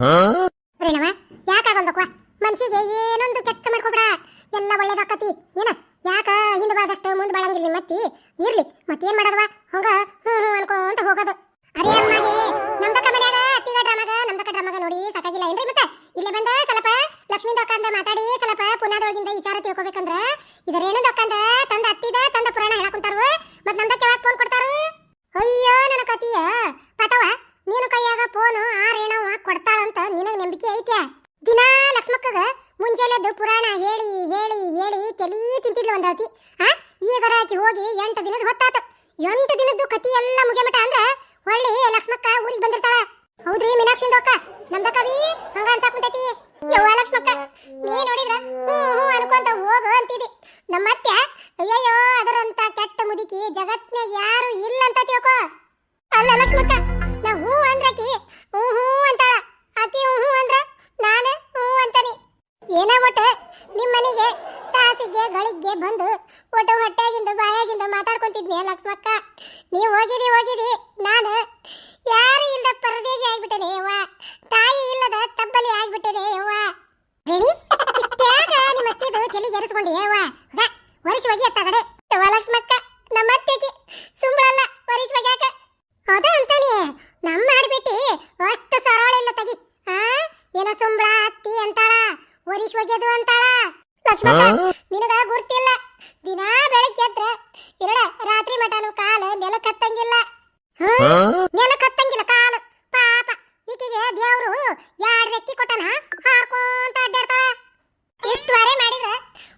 ರೇಣವ ಯಾಕಾಗಲ್ದಕ್ವ ಮನ್ಸಿಗೆ ಏನೊಂದು ಕೆಟ್ಟ ಮಾಡ್ಕೊಬೇಡ. ಎಲ್ಲ ಒಳ್ಳೇದಾಕತಿ ಏನ? ಯಾಕ ಹಿಂದ ಬಾದಷ್ಟು ಮುಂದ್ ಬಾಳಂಗಿಲ್ಲ ಮತ್ತಿ ಇರ್ಲಿ, ಮತ್ತೇನ್ ಮಾಡದವ? ಹಂಗ ಹ್ಮ್ ಹ್ಮ್ ಅನ್ಕೊಂತ ಹೋಗೋದು. ಅರೇ ಅಮ್ಮಗೆ, ನಮ್ದಕ್ಕ ಮನ್ಯಾಗ ಅತ್ತಿಗ ಡ್ರಾಮಾಗ, ನಮ್ದಕ್ಕ ಡ್ರಾಮಾಗ ನೋಡಿ ಸಾಕಾಗಿಲ್ಲ ಏನ್ರಿ ಮತ್ತೆ? ಇಲ್ಲೇ ಬಂದ ಸ್ವಲ್ಪ ಲಕ್ಷ್ಮೀ ದೊಕ್ಕಂದ ಮಾತಾಡಿ ಸ್ವಲ್ಪ ಪುನಾದೊಳಗಿಂದ ವಿಚಾರ ತಿಳ್ಕೊಬೇಕಂದ್ರ ಇದರೇನು ದೊಕ್ಕಂದ ತಂದ ಅತ್ತಿದ ತಂದ ಪುರಾಣ ಹೇಳಕುಂತಾರು ಮತ್ ನಮ್ದಕ್ಕೆ ಯಾವಾಗ ಫೋನ್ ಕೊಡ್ತಾರು ಅಯ್ಯೋ ನನ್ನ ಕತಿಯ ಪತವ ನೀನು ಕೈಯಾಗ ಫೋನು ಆ ರೇಣವ್ವ ಕೊಡ್ತಾಳಂತ ನಿನಗ್ ನಂಬಿಕೆ ಐತ್ಯಾ ದಿನಾ ಲಕ್ಷ್ಮಕ್ಕಗ ಮುಂಜಾನೆದ್ದು ಪುರಾಣ ಹೇಳಿ ಹೇಳಿ ಹೇಳಿ ತಲಿ ತಿಂತಿದ್ಲು ಒಂದಳತಿ ಆ ಈಗರ ಆಕಿ ಹೋಗಿ ಎಂಟು ದಿನದ ಹೊತ್ತಾತು ಎಂಟು ದಿನದ್ದು ಕತಿ ಎಲ್ಲ ಮುಗಿಯಮಟ ಅಂದ್ರ ಹೊಳ್ಳಿ ಲಕ್ಷ್ಮಕ್ಕ ಊರಿಗೆ ಬಂದಿರ್ತಾಳ. ಹೌದ್ರಿ ಮೀನಾಕ್ಷಿ ಅಕ್ಕ? ನಮ್ದ ಕವಿ? ಹಂಗ ಅನ್ಸಾಕುಂತೈತಿ ಯವ್ವ ಲಕ್ಷ್ಮಕ್ಕ, ನೀ ನೋಡಿದ್ರ? ಹ್ಞೂ ಹ್ಞೂ ಅನ್ಕೊಂತ ಹೋಗು ಅಂತಿದಿ ನಮ್ಮ ಅತ್ತೆ ಅಯ್ಯಯ್ಯೋ, ಅದರಂತ ಕೆಟ್ಟ ಮುದುಕಿ ಜಗತ್ನ್ಯಾಗ ಯಾರು ಇಲ್ಲ ಅಂತ ತಿಳ್ಕೊ. ಅಲ್ಲ ಲಕ್ಷ್ಮಕ್ಕ, ನಾ ಹೂ ಅಂದ್ರಕಿ, ಹ್ಞೂ ಹ್ಞೂ ಅಂತಾಳ. ಆಕಿ ಹ್ಞೂ ಹ್ಞೂ ಅಂದ್ರ? ನಾನು ಹ್ಞೂ ಅಂತಾನೆ. ಏನ ಒಟ್ಟು ನಿಮ್ಮ ಮನೆಗೆ ತಾಸಿಗೆ ಗಳಿಗೆ ಬಂದು ಒಟ್ಟು ಹೊಟ್ಟೆಗಿಂದ ಮಾತಾಡ್ಕೊಂತಿದ್ನಿ ಲಕ್ಷ್ಮಕ್ಕ. ನೀವು ಹೋಗಿರಿ ಹೋಗಿರಿ. ನಾನು ಯಾರು ಇಲ್ಲದ ಪರದೇಶಿ ಆಗ್ಬಿಟ್ಟೆನೆ ಯವ್ವ. ತಾಯಿ ಇಲ್ಲದ ತಬ್ಬಲಿ ಆಗ್ಬಿಟ್ಟೆನೆ ಯವ್ವ. ರೆಡಿ? ಇಷ್ಟ್ಯಾಗ ನಿಮ್ಮ ಅತ್ತಿದು ತಲೆಗೆ ಎರಿಸ್ಕೊಂಡಿ ಯವ್ವ. ಹೋಗ ವರ್ಷ ಹೋಗಿ ಅತ್ತಗಡೆ ಯವ್ವ ಲಕ್ಷ್ಮಕ್ಕ, ನಮ್ಮ ಅತ್ತೆಗೆ ಸುಂಬಳಲ್ಲ ವರ್ಷ ಹೋಗ್ಯಾಕ ಅದ ಅಂತಾನೆ. ನಮ್ಮ ಆಡ್ಬಿಟ್ಟಿ ಅಷ್ಟು ಸರಳ ಇಲ್ಲ ತಗಿ. ಆ, ಏನೋ ಸುಂಬಳ, ಅತ್ತಿ ಅಂತಾಳ ವರಿಷ್ ಒಗೆದು ಅಂತಾಳ. ಲಕ್ಷ್ಮಕ್ಕ ನಿನಗ ಗುರ್ತಿಲ್ಲ. ದಿನಾ ಬೆಳಗ್ಗೆ ಎದ್ರೆ ಎರಡ ರಾತ್ರಿ ಮಟನು ಕಾಲು ನೆಲ ಕತ್ತಂಗಿಲ್ಲ ನೆಲ ಕತ್ತಂಗಿಲ್ಲ ಕಾಲು ಪಾಪ ಈಕಿಗೆ ದೇವ್ರು ಎರಡ್ ರೆಕ್ಕಿ ಕೊಟ್ಟನ ಹಾರ್ಕೊಂತ ಅಡ್ಡಾಡ್ತಾಳ ಇಷ್ಟು ವರೆ ಮಾಡಿದ್ರ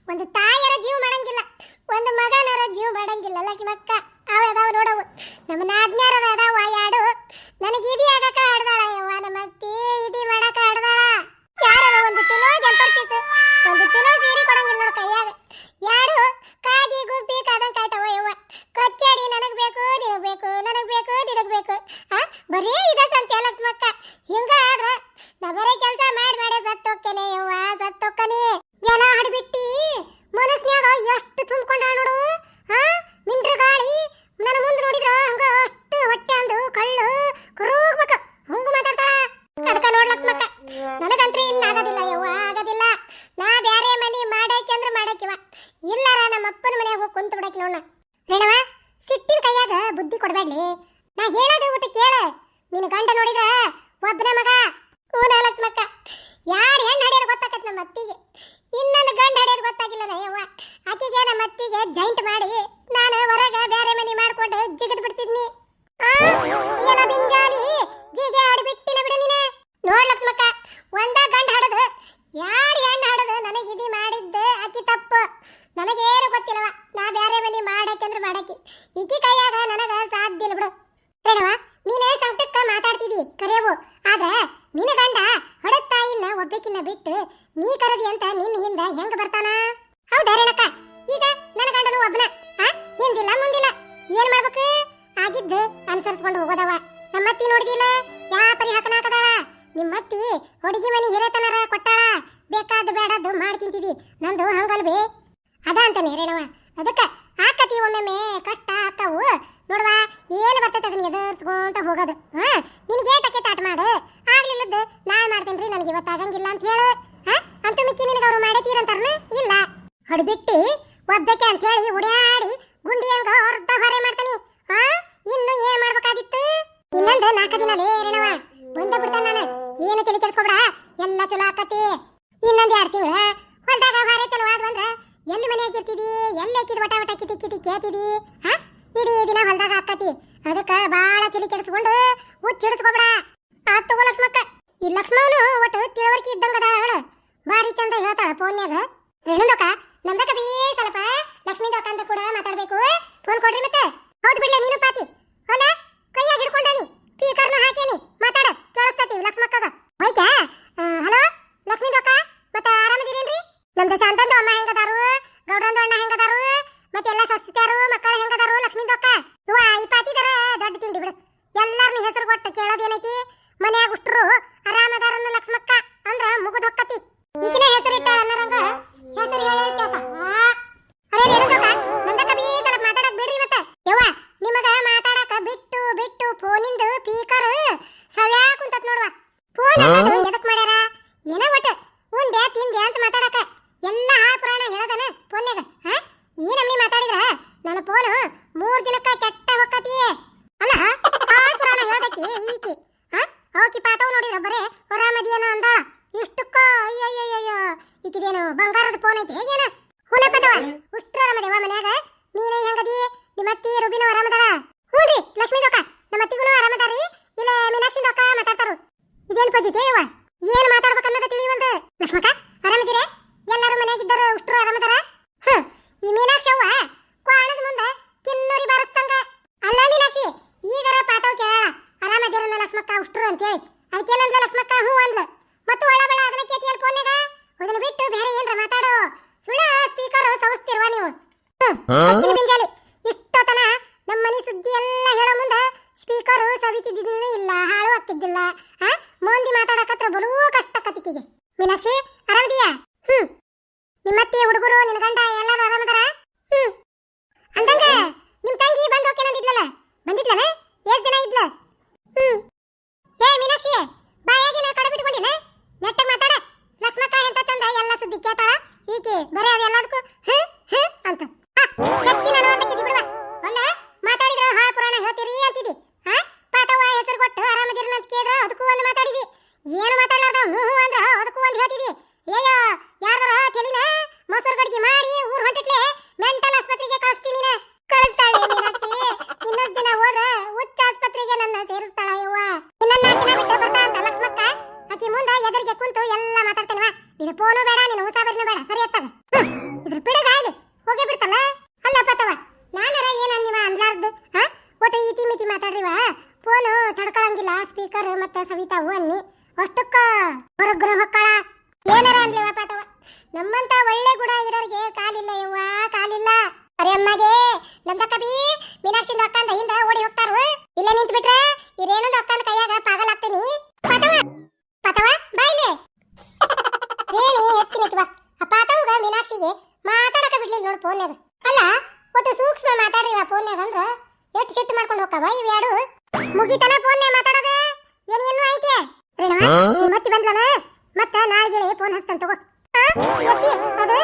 ಒಂದು ತಾಯರ ಜೀವ ಮಾಡಂಗಿಲ್ಲ ಒಂದು ಮಗನರ ಜೀವ ಮಾಡಂಗಿಲ್ಲ ಲಕ್ಷ್ಮಕ್ಕ ಅವ ಅದಾವ ನೋಡವು ನಮ್ಮ ನಾದ್ನ್ಯಾರ ಅದಾವ ಯಾಡು ನನಗೆ ಇದಿ ಆಗಕ ಆಡ್ದಾಳ ಯವ್ವ ನಮ್ಮ ಅತ್ತಿ ಇದಿ ಮಾಡಕ ಆಡ್ದಾಳ ಯಾರ ಒಂದು ಚಲೋ ಜಂಪರ್ ಪೀಸ್ ಒಂದು ಚಲೋ ಸೀರೆ ಕೊಡಂಗಿಲ್ಲ ನೋಡು ಕೈಯಾಗ ಯಾಡು ಕಾಗಿ ಗುಬ್ಬಿ ಕಾದಂಗ್ ಕಾಯ್ತಾವ ಯವ್ವ ಕಚ್ಚಾಡಿ ನನಗ್ ಬೇಕು ನಿನಗ್ ಬೇಕು ನನಗ್ ಬೇಕು ನಿನಗ್ ಬೇಕು ಆ ಬರೀ ಇದ ಸಂತೆ ಲಕ್ಷ್ಮಕ್ಕ ಹಿಂಗ ಆದ್ರ ನಾ ಬರೇ ಕೆಲ್ಸ ಮಾಡಿ ಮಾಡಿ ಸತ್ತೋಕ್ಕೇನೆ ಯವ್ವ ಸತ್ತೋಕ್ಕನೆ ಎಲ್ಲ ಹಡ್ಬಿಟ್ಟಿ ಮನಸ್ನ್ಯಾಗ ಎಷ್ಟು ತುಂಬ್ಕೊಂಡ ನೋಡು ಆ ಮಿಂಡ್ರ ಗಾಳಿ ನನ್ನ ಮುಂದೆ ನೋಡಿದ್ರ ಹಂಗ ಅಷ್ಟು ಹೊಟ್ಟೆ ಅಂದು ಕಳ್ಳು ಕರೋಗ್ಬೇಕ ಹಂಗ ಮಾತಾಡ್ತಾಳ ಅದಕ್ಕ ನೋಡ್ ಲಕ್ಷ್ಮಕ್ಕ ನನಗಂತ್ರಿ ಇನ್ನ ಆಗೋದಿಲ್ಲ ಯವ್ವ ಆಗೋದಿಲ್ಲ ನಾ ಬ್ಯಾರೆ ಮನಿ ಮಾಡಾಕಿ ಅಂದ್ರ ಮಾಡಾಕಿವ ಇಲ್ಲಾರ ನಮ್ಮ ಅಪ್ಪನ ಮನ್ಯಾಗ ಹೋಗಿ ಕುಂತ ಬಿಡಾಕಿ ನೋಡ ರೇಣವ ಸಿಟ್ಟಿನ ಕೈಯಾಗ ಬುದ್ಧಿ ಕೊಡ್ಬೇಡ್ಲಿ ನಾ ಹೇಳೋದು ಊಟ ಕೇಳ ನಿನ್ನ ಗಂಡ ನೋಡಿದ್ರ ಒಬ್ಬನ ಮಗ ಹೂನ ಲಕ್ಷ್ಮಕ್ಕ ಯಾರು ಹೆಣ್ಣು ಹಡಿಯೋದು ಗೊತ್ತಾಕತ್ ನಮ್ಮ ಅತ್ತಿಗೆ ಇನ್ನೊಂದು ಗಂಡ ಹಡಿಯೋದು ಗೊತ್ತಾಗಿಲ್ಲ ಯವ್ವ ಆಕಿಗೆ ನಮ್ಮ ಅತ್ತಿಗೆ ಜೈಂಟ್ ಮಾಡಿ ನಾನು ಹೊರಗ ಬೇರೆ ಮನಿ ಮಾಡ್ಕೊಂಡು ಜಿಗದ್ ಬಿಡ್ತಿದ್ನಿ ಆ, ಏನ ಬಿಂಜಾಲಿ ಜಿಗೆ ಆಡ್ಬಿಟ್ಟಿನ ಬಿಡು ನೀನೆ ನೋಡ್ ಲಕ್ಷ್ಮಕ್ಕ ಒಂದ ಗಂಡ ಹಡದ ಯಾರು ಹೆಣ್ಣು ಹಡದ ನನಗೆ ಇದಿ ಮಾಡಿದ್ದೆ ಆಕಿ ತಪ್ಪು ನನಗೇನು ಗೊತ್ತಿಲ್ಲವ ನಾ ಬೇರೆ ಮನಿ ಮಾಡಾಕಿ ಅಂದ್ರೆ ಮಾಡಾಕಿ ಈಕಿ ಕೈಯಾಗ ನನಗ ಸಾಧ್ಯ ಇಲ್ಲ ಬಿಡು ರೇಣವ ನೀನೇ ಸಂಕಟಕ್ಕ ಮಾತಾಡ್ತಿದಿ ಕರೆಯವು ಆದ್ರೆ ನಿನ್ನ ಗಂಡ ಹೊಡೆದ ತಾಯಿನ ಒಬ್ಬಕಿನ್ನ ಬಿಟ್ಟು ನೀ ಕರದಿ ಅಂತ ನಿನ್ನ ಹಿಂದ ಹೆಂಗ ಬರ್ತಾನ ಹೌದಾ ರೇಣಕ್ಕ ಈಗ ನನ್ನ ಗಂಡನು ಒಬ್ಬನ ಆ ಹಿಂದಿಲ್ಲ ಮುಂದಿಲ್ಲ ಏನ್ ಮಾಡ್ಬೇಕು ಆಗಿದ್ದು ಅನುಸರಿಸ್ಕೊಂಡು ಹೋಗೋದವ. ನಮ್ಮತ್ತಿ ನೋಡಿದಿಲ್ಲ? ಯಾ ಪರಿ ಹಾಕನ ಹಾಕದಾಳ ನಿಮ್ಮತ್ತಿ ಹುಡುಗಿ ಮನಿ ಹಿರೇತನರ ಕೊಟ್ಟಾಳ. ಬೇಕಾದ ಬೇಡದ್ದು ಮಾಡಿ ತಿಂತಿದಿ. ನಂದು ಹಂಗಲ್ವೇ? ಅದ ಅಂತಾನೆ ರೇಣವ ಅದಕ್ಕ ಆಕತಿ ಒಮ್ಮೊಮ್ಮೆ ಕಷ್ಟ ಆಕ್ಕವು ನೋಡುವ, ಏನು ಬರ್ತೈತೆ ಅದನ್ನ ಎದುರಿಸ್ಕೊಂತ ಹೋಗೋದು? ಹಾ, ನಿನಗೆ ಏಟಕ್ಕೆ ತಾಟ ಮಾಡು? ಆಗ್ಲಿಲ್ಲದ್ದು ನಾನು ಮಾಡ್ತೇನೆ ರೀ, ನನಗೆ ಇವತ್ತು ಆಗಂಗಿಲ್ಲ ಅಂತ ಹೇಳು. ಹಾ, ಅಂತ ಮಿಕ್ಕಿ ನಿನಗೆ ಅವ್ರು ಮಾಡೈತೀರಂತಾರನ ಇಲ್ಲ. ಹೊಡ್ಬಿಟ್ಟು ಒಬ್ಬಕ್ಕೆ ಅಂತ ಹೇಳಿ ಉಡ್ಯಾಡಿ ಗುಂಡಿ ಹಂಗ ಅರ್ಧ ಹೊರೆ ಇನ್ನು ಏನ್ ಮಾಡ್ಬೇಕಾಗಿತ್ತು? ಇನ್ನೊಂದು ನಾಲ್ಕು ದಿನ ಲೇ ಬಂದ ಬಿಡ್ತಾನ ನಾನು. ಏನು ತಿಳಿ ಕೆಡಿಸ್ಕೊಬೇಡ ಎಲ್ಲ ಚಲೋ ಆಕತಿ. ಇನ್ನೊಂದು ಎರಡು ತಿಂಗಳ. ಹೊಲ್ದಾಗ ಭಾರಿ ಚಲೋ ಆದ್ವಂದ್ರ ಎಲ್ಲಿ ಮನೆ ಆಗಿರ್ತಿದಿ ಎಲ್ಲಿ ಹಾಕಿದ್ ವಟ ವಟ ಕಿತಿ ಕಿತಿ ಕೇಳ್ತಿದಿ? ಹಾ? ಇಡೀ ದಿನ ಹೊಲ್ದಾಗ ಆಕತಿ. ಅದಕ್ಕ ಬಾಳ ತಿಳಿ ಕೆಡಿಸ್ಕೊಂಡು ಹುಚ್ಚಿಡಿಸ್ಕೊಬೇಡ. ಆತ್ ತಗೋ ಲಕ್ಷ್ಮಕ್ಕ. ಈ ಲಕ್ಷ್ಮವನು ಒಟ್ಟು ತಿಳುವಳಿಕೆ ಇದ್ದಂಗ ಅದ ಹೇಳು ಬಾರಿ ಚಂದ ಹೇಳ್ತಾಳ ಫೋನ್ಯಾಗ ರೇಣುದಕ್ಕ ನಮ್ದಕ್ಕ ಬೀ ಸ್ವಲ್ಪ ಲಕ್ಷ್ಮೀ ಅಂತ ಕೂಡ ಮಾತಾಡ್ಬೇಕು. ಫೋನ್ ಕೊಡ್ರಿ ಮತ್ತೆ. ಹೌದು ಬಿಡ್ಲೆ, ನೀನು ಪಾತಿ. ಹೊಲ ಕೈಯಾಗ ಹಿಡ್ಕೊಂಡಾನಿ ಸ್ಪೀಕರ್ನ ಹಾಕೇನಿ ಮಾತಾಡ, ಕೇಳಿಸ್ತತಿ ಲಕ್ಷ್ಮಕ್ಕಗ. ಹೋಯ್ತಾ? ಹಲೋ? ಲಕ್ಷ್ಮೀ ಮತ್ತೆ ಆರಾಮದಿರೇನ್ರಿ? ನಮ್ದು ಶಾಂತಂದು ಅಮ್ಮ ಹೆಂಗದಾರು? ಗೌಡ್ರಂದು ಅಣ್ಣ ಹೆಂಗದಾರು? ಮತ್ತೆ ಎಲ್ಲ ಏನು ಮಾತಾಡ್ಬೇಕು ಅನ್ನೋದು ಒಂದು ಲಕ್ಷ್ಮಕ ಆರಾಮಿದ್ದೀರಾ? ಎಲ್ಲರೂ ಮನೆಯಾಗಿದ್ದರು ಉಷ್ಟ್ರು ಆರಾಮದಾರ? ಹ್ಞೂ ಈ ಮೀನಾಕ್ಷಿ ಅವ್ವ ಕ್ವಾಣದ ಮುಂದೆ ಕಿನ್ನೂರಿ ಬಾರಿಸ್ದಂಗ. ಅಲ್ಲ ಮೀನಾಕ್ಷಿ ಈಗರ ಪಾತವ್ ಕೇಳ ಆರಾಮದಿರಲ್ಲ ಲಕ್ಷ್ಮಕ್ಕ ಉಷ್ಟ್ರು ಅಂತೇಳಿ. ಅದಕ್ಕೇನಂದ್ಲ ಲಕ್ಷ್ಮಕ್ಕ ಹೂ ಅಂದ್ಲು. ಮತ್ತು ಒಳ ಬೆಳ ಅದನ್ನ ಕೇತಿಯಲ್ಲಿ ಫೋನ್ಯಾಗ. ಅದನ್ನು ಬಿಟ್ಟು ಬೇರೆ ಏನ್ರ ಮಾತಾಡು ಸುಳ್ಳ ಸ್ಪೀಕರ್ ಸವಸ್ತಿರುವ ನೀವು. ಹ್ಮ್ ಮಾತಾಡ್ರಿವ ಫೋನು ತಡ್ಕೊಳಂಗಿಲ್ಲ ಸ್ಪೀಕರ್ ಮತ್ತೆ ಸವಿತಾ ಅನ್ನಿ. ಅಷ್ಟಕ್ಕ ಹೊರಗ್ರ ಮಕ್ಕಳ. ಏನಾರ ಅನ್ಲಿವ ಪಾತವ. ನಮ್ಮಂತ ಒಳ್ಳೆ ಗುಣ ಇರೋರಿಗೆ ಕಾಲಿಲ್ಲ ಯವ್ವ, ಕಾಲಿಲ್ಲ. ಅರೆ ಅಮ್ಮಗೆ ನಮ್ದಕ್ಕ ಬಿ ಮೀನಾಕ್ಷಿಂದ ಅಕ್ಕಂದ ಹಿಂದ ಓಡಿ ಹೋಗ್ತಾರು. ಇಲ್ಲ ನಿಂತು ಬಿಟ್ರೆ ಈ ರೇಣುದ ಅಕ್ಕನ ಕೈಯಾಗ ಪಾಗಲ್ ಆಗ್ತೀನಿ. ಪಾತವ ಪಾತವ ಬಾಯ್ಲೆ ರೇಣಿ ಎತ್ತಿ ನಿಂತ್ವ ಆ ಪಾತವ್ಗ ಮೀನಾಕ್ಷಿಗೆ ಮಾತಾಡಕ ಬಿಡ್ಲಿಲ್ಲ ನೋಡು ಫೋನ್ಯಾಗ. ಅಲ್ಲ, ಒಟ್ಟು ಸೂಕ್ಷ್ಮ ಮಾತಾಡ್ರಿ ಫೋನ್ಯಾಗ ಅಂದ್ರ. ಎಷ್ಟು ಶಿಫ್ಟ್ ಮಾಡ್ಕೊಂಡು ಹೋಗ್ತಾವ ಎರಡು ಮುಗಿತನ ನೇ ಮಾತಾಡೋದ? ಏನ್ ಏನು ಐತೆ? ರೇಣವ ಮತ್ತೆ ಬಂದ್ಲನ? ಮತ್ತ ನಾಳೆಗೆ ಫೋನ್ ಹಚ್ತಾನೆ ತಗೋ. ಎತ್ತಿ ಅದು?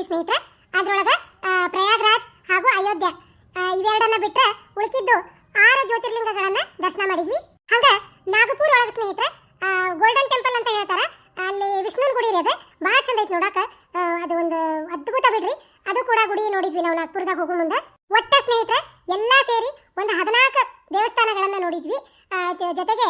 ಮಾಡಿದ್ವಿ ಸ್ನೇಹಿತರೆ, ಅದರೊಳಗೆ ಪ್ರಯಾಗ್ರಾಜ್ ಹಾಗೂ ಅಯೋಧ್ಯ ಇವೆರಡನ್ನ ಬಿಟ್ಟರೆ ಉಳಿಕಿದ್ದು ಆರು ಜ್ಯೋತಿರ್ಲಿಂಗಗಳನ್ನ ದರ್ಶನ ಮಾಡಿದ್ವಿ. ಹಂಗ ನಾಗಪುರ ಒಳಗೆ ಸ್ನೇಹಿತರೆ ಗೋಲ್ಡನ್ ಟೆಂಪಲ್ ಅಂತ ಹೇಳ್ತಾರೆ, ಅಲ್ಲಿ ವಿಷ್ಣುನ್ ಗುಡಿ ಇದೆ, ಭಾಳ ಚಂದ ಐತಿ ನೋಡಾಕ. ಅದು ಒಂದು ಅದ್ಭುತ ಬಿಡ್ರಿ. ಅದು ಕೂಡ ಗುಡಿ ನೋಡಿದ್ವಿ ನಾವು ನಾಗ್ಪುರದಾಗ ಹೋಗೋ ಮುಂದೆ. ಒಟ್ಟ ಸ್ನೇಹಿತರೆ, ಎಲ್ಲಾ ಸೇರಿ ಒಂದು ಹದಿನಾಲ್ಕು ದೇವಸ್ಥಾನಗಳನ್ನ ನೋಡಿದ್ವಿ. ಜೊತೆಗೆ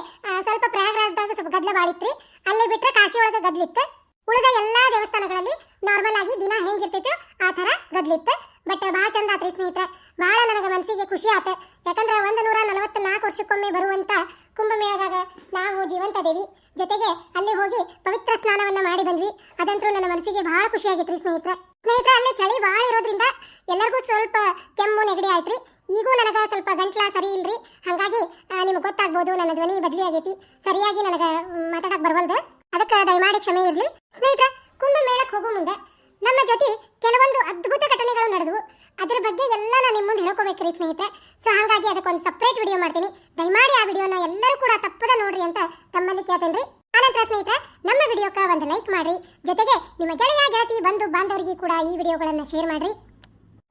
ಸ್ವಲ್ಪ ಪ್ರಯಾಗ್ರಾಜ್ದಾಗ ಸ್ವಲ್ಪ ಗದ್ದಲ ಬಾಳಿತ್ರಿ. ಅಲ್ಲಿ ಬಿಟ್ರೆ ಕಾಶಿ ಒಳಗೆ ಗದ್ಲಿತ್ತು. ಉಳಿದ ಎಲ್ಲಾ ದೇವಸ್ಥಾನಗಳಲ್ಲಿ ನಾರ್ಮಲ್ ಆಗಿ ದಿನ ಹೆಂಗಿರ್ತೈತೋ ಆ ಥರ ಗದ್ಲಿತ್ತು. ಬಟ್ ಭಾಳ ಚಂದ ಆತ್ರಿ ಸ್ನೇಹಿತರೆ. ಭಾಳ ನನಗೆ ಮನಸ್ಸಿಗೆ ಖುಷಿ ಆತ. ಯಾಕಂದ್ರೆ ಒಂದು ನೂರ ನಲವತ್ನಾಲ್ಕು ವರ್ಷಕ್ಕೊಮ್ಮೆ ಬರುವಂತ ಕುಂಭಮೇಳದಾಗ ನಾವು ಜೀವಂತ ದೇವಿ ಜೊತೆಗೆ ಅಲ್ಲಿ ಹೋಗಿ ಪವಿತ್ರ ಸ್ನಾನವನ್ನ ಮಾಡಿ ಬಂದ್ವಿ. ಅದಂತೂ ನನ್ನ ಮನಸ್ಸಿಗೆ ಭಾಳ ಖುಷಿ ರೀ ಸ್ನೇಹಿತರೆ. ಸ್ನೇಹಿತರೆ, ಅಲ್ಲಿ ಚಳಿ ಭಾಳ ಇರೋದ್ರಿಂದ ಎಲ್ಲರಿಗೂ ಸ್ವಲ್ಪ ಕೆಮ್ಮು ನೆಗಡಿ ಆಯ್ತ್ರಿ. ಈಗೂ ನನಗೆ ಸ್ವಲ್ಪ ಗಂಟ್ಲ ಸರಿ ಇಲ್ರಿ. ಹಾಗಾಗಿ ನಿಮ್ಗೆ ಗೊತ್ತಾಗ್ಬೋದು, ನನ್ನ ಧ್ವನಿ ಬದಲಿ ಆಗೈತಿ. ಸರಿಯಾಗಿ ನನಗೆ ಮಾತಾಡಕ್ಕೆ ಮಾತಾಡಕ್ ಬರವಲ್ದು. ಅದಕ್ಕೆ ದಯಮಾಡಿ ಕ್ಷಮೆ ಇರಲಿ. ಸ್ನೇಹಿತರೆ ಕುಂಭಮೇಳಕ್ಕೆ ಹೋಗೋ ಮುಂದೆ ನಮ್ಮ ಜೊತೆ ಕೆಲವೊಂದು ಅದ್ಭುತ ಘಟನೆಗಳು ನಡೆದವು. ಅದರ ಬಗ್ಗೆ ಎಲ್ಲ ನಾನು ನಿಮ್ಮ ಮುಂದೆ ಹೇಳ್ಕೋಬೇಕ್ರಿ ಸ್ನೇಹಿತರೆ. ಸೊ ಹಾಗಾಗಿ ಅದಕ್ಕೊಂದು ಸಪ್ರೇಟ್ ವಿಡಿಯೋ ಮಾಡ್ತೀನಿ. ದಯಮಾಡಿ ಆ ವಿಡಿಯೋನ ಎಲ್ಲರೂ ಕೂಡ ತಪ್ಪದ ನೋಡ್ರಿ ಅಂತ ತಮ್ಮಲ್ಲಿ ಕೇಳ್ತೇನೆ ಆನಂತರ ಸ್ನೇಹಿತರೆ, ನಮ್ಮ ವಿಡಿಯೋಕ್ಕೆ ಒಂದು ಲೈಕ್ ಮಾಡ್ರಿ. ಜೊತೆಗೆ ನಿಮ್ಮ ಗೆಳೆಯ, ಗೆಳತಿ, ಬಂಧು, ಬಾಂಧವರಿಗೆ ಕೂಡ ಈ ವಿಡಿಯೋಗಳನ್ನು ಶೇರ್ ಮಾಡ್ರಿ.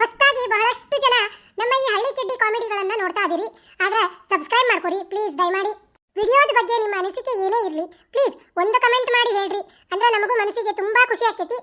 ಹೊಸದಾಗಿ ಬಹಳಷ್ಟು ಜನ ನಮ್ಮ ಈ ಹಳ್ಳಿ ಕಿಡ್ಡಿ ಕಾಮಿಡಿಗಳನ್ನು ನೋಡ್ತಾ ಇದೀರಿ. ಆದರೆ ಸಬ್ಸ್ಕ್ರೈಬ್ ಮಾಡ್ಕೊರಿ ಪ್ಲೀಸ್ ದಯಮಾಡಿ. ವಿಡಿಯೋದ ಬಗ್ಗೆ ನಿಮ್ಮ ಅನಿಸಿಕೆ ಏನೇ ಇರಲಿ ಪ್ಲೀಸ್ ಒಂದು ಕಮೆಂಟ್ ಮಾಡಿ ಹೇಳ್ರಿ. ಅಂದ್ರೆ ನಮಗೂ ಮನಸ್ಸಿಗೆ ತುಂಬಾ ಖುಷಿ ಆಕೈತಿ